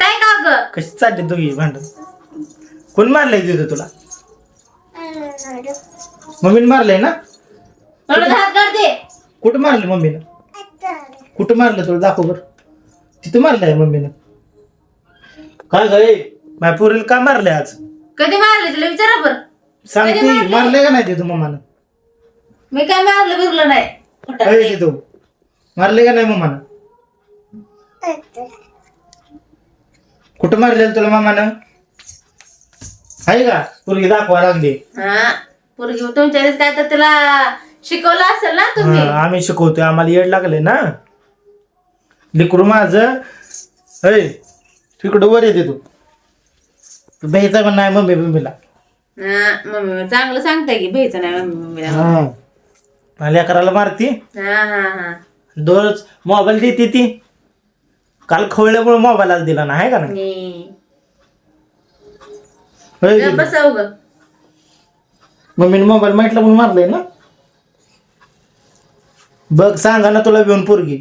काय का ग कशी चालली दोघी भांडण? कोण मारलंय तिथं तुला? मम्मीने मारलंय ना? हात दे कुठं मारलं मम्मीनं? कुठं मारलं तुला? दाखव बर. तिथं मारलंय मम्मीनं. काय गे माझ्या पोरीला का मारलंय आज? कधी मारले तुला? विचारा बर. सांग कधी तू मारलंय? मारलंय का नाही तिथं मम्मानं? मी काय मारलं बिरलं नाही? खोटं काय. तिथं. मारलंय का नाही मम्मानं? कुठं मारलेलं तुला मामानं? आहे का? पोरगी दाखवा लागली. हा पोरगी तुमच्या काय तर तिला शिकवलं असेल ना तुम्ही? हा, आम्ही शिकवतोय आम्हाला येड लागले ना? लिकरू माझं. अय तिकडं वर येते तू. तू भ्यायचा पण नाही मम्मी मम्मीला हा मम्मी चांगलं सांगताय की भ्यायचं नाही मम्मी मम्मीला हा. मला लेकराला मारती. हा हा हा. दररोज मोबाईल देते ती. काल खवळल्यामुळे मोबाईल आज दिला ना आहे का नाही. होय? बसाव ग. मम्मीने मोबाईल माहितला म्हणून मारलंय ना? बघ सांगा ना तुला भिवून पोरगी.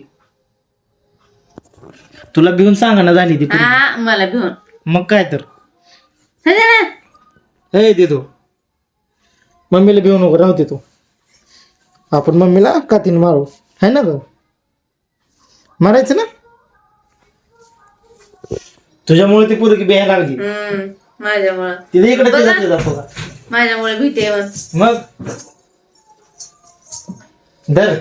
तुला भिवून सांगा ना झाली ती पोरगी. हा मला भिवून मग काय तर? समजा ना. हे देतो मम्मीला भिवू नको राहते तू. आपण मम्मीला कातीन मारू. है ना ग? मारायचं ना? तुझ्यामुळे ती पोरगी बिहायला लागली. हम्म माझ्यामुळं. तिथे इकडे बघा. तिला. माझ्यामुळे भीते मग मग? धर.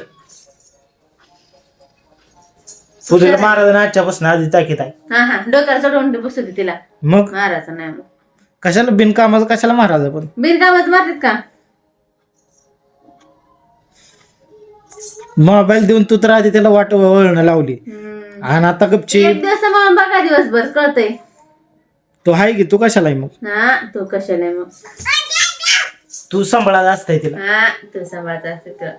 तुझ्याला महाराज आजच्यापासून आधी ताकीद आहे. हा हा. डोक्याला चढवून बसवते तिला. मग? मारायचं नाही मग कशाला बिनकामाचं कशाला महाराज आपण? बिनकामात मारतात का? मोबाईल देऊन तू तर आधी त्याला वाट वळणं लावली. हम्म. आणि आता गपची एक दिवस म्हणून बघा दिवसभर कळतंय. तो आहे की तू कशाला आहे मग? हा तू कशाला आहे मग? तू सांभाळायला असताय तिला. हा तू सांभाळत असते तुला.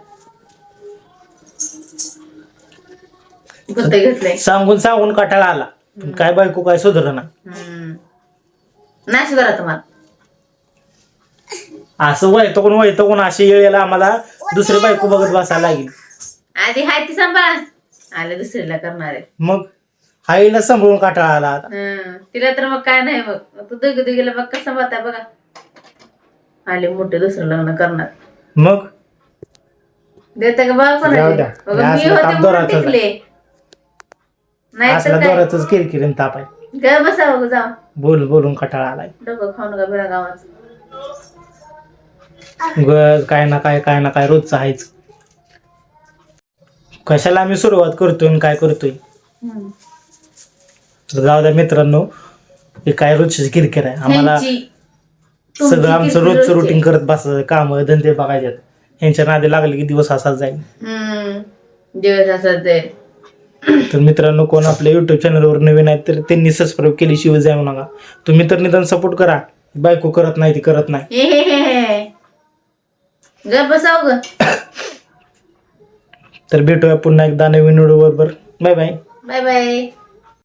गुत्ते घेतलंय? सांगून सांगून कटाळा आला. पण काय बायको काय सुधार ना हम्म. नाही सुधारा तुम्हाला. असं वयतो कोण वयतो कोण अशी येळेला आम्हाला दुसरी बायको बघत बसायला लागेल. आधी हाय ती सांभाळा. आले दुसरीला करणार. आहे मग? आईला सांभाळून कटाळा आला आता. हं. तिला तर मग काय नाही बघ. तू दोघी दोघीला बघ कसं सांभाळताय बघा. आले मोठे दुसरं लग्न करणार. मग? देते का बघा पण जाऊ द्या. बघा, मी असलं होते ताप म्हणून टिकले. नाही असला तर काय किरकिरीन ताप आहे. काय बसा बघ जा. बोल बोलून कटाळा आलाय. डोकं खाऊन का बिरा गावाचं. उगाच काय ना काय काय ना काय रोजचं आहेच. कशाला आम्ही सुरुवात करतोय आणि काय करतोय. तर जाऊ द्या मित्रांनो हे काय रोजची किरकिर आहे. आम्हाला सगळं आमचं रोजचं. रुटीन करत बसायचं काम धंदे बघायचे ह्यांच्या नादी लागले की दिवस असाच जाईल. दिवस असत जाईल. तर मित्रांनो कोण आपल्या युट्यूब चॅनलवर नवीन आहेत तर त्यांनी सबस्क्राईब केल्याशिवाय जाऊ नका. तुम्ही तर निदान सपोर्ट करा. बायको करत नाही ती करत नाही. तर भेटूया पुन्हा एकदा नवीन व्हिडिओ बरोबर बाय बाय बाय बाय